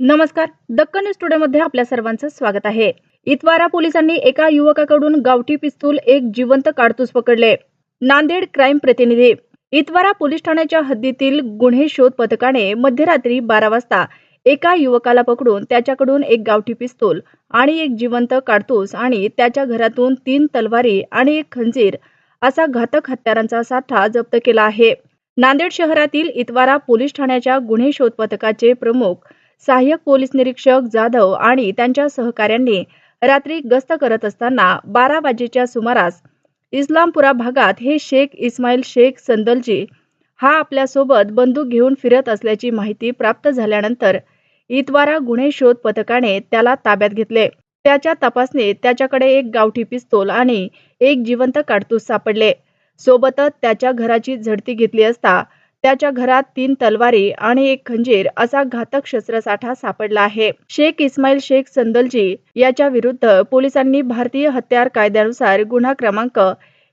नमस्कार Deccan news today मध्ये आपल्या सर्वांचं स्वागत आहे. इतवारा पोलिसांनी एका युवकाकडून गावठी पिस्तूल एक जिवंत काडतूस पकडले. नांदेड क्राईम प्रतिनिधी इतवारा पोलीस ठाण्याच्या हद्दीतील गुन्हे शोध पथकाने मध्यरात्री बारा वाजता एका युवकाला पकडून त्याच्याकडून एक गावठी पिस्तूल आणि एक जिवंत काडतूस आणि त्याच्या घरातून तीन तलवारी आणि एक खंजीर असा घातक हत्यारांचा साठा जप्त केला आहे. नांदेड शहरातील इतवारा पोलीस ठाण्याच्या गुन्हे शोध पथकाचे प्रमुख सहाय्यक पोलीस निरीक्षक जाधव आणि त्यांच्या सहकाऱ्यांनी रात्री गस्त करत असताना बारा वाजेच्या सुमारास इस्लामपुरा भागात हे शेख इस्माईल शेख संदलजी हा आपल्यासोबत बंदूक घेऊन फिरत असल्याची माहिती प्राप्त झाल्यानंतर इतवारा गुन्हे शोध पथकाने त्याला ताब्यात घेतले. त्याच्या तपासणीत त्याच्याकडे एक गावठी पिस्तोल आणि एक जिवंत काडतूस सापडले. सोबतच त्याच्या घराची झडती घेतली असता त्याच्या घरात तीन तलवारी आणि एक खंजीर असा घातक शस्त्रसाठा सापडला आहे. शेख इस्माईल शेख संदलजी याच्या विरुद्ध पोलिसांनी भारतीय हत्यार कायद्यानुसार गुन्हा क्रमांक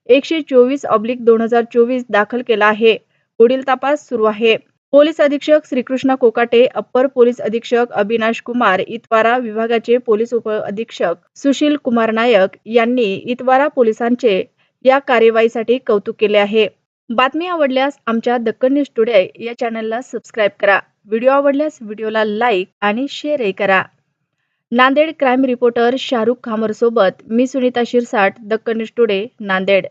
एकशे चोवीस ऑब्लिक दोन हजार चोवीस दाखल केला आहे. पुढील तपास सुरू आहे. पोलीस अधीक्षक श्रीकृष्ण कोकाटे अप्पर पोलीस अधीक्षक अविनाश कुमार इतवारा विभागाचे पोलीस उप अधीक्षक सुशील कुमार नायक यांनी इतवारा पोलिसांचे या कार्यवाहीसाठी कौतुक केले आहे. बातमी आवडल्यास आमच्या दक्कन न्यूज टुडे या चॅनलला सबस्क्राईब करा. व्हिडिओ आवडल्यास व्हिडिओला लाईक आणि शेअरही करा. नांदेड क्राईम रिपोर्टर शाहरुख खामरसोबत मी सुनीता शिरसाट दक्कन न्यूज टुडे नांदेड.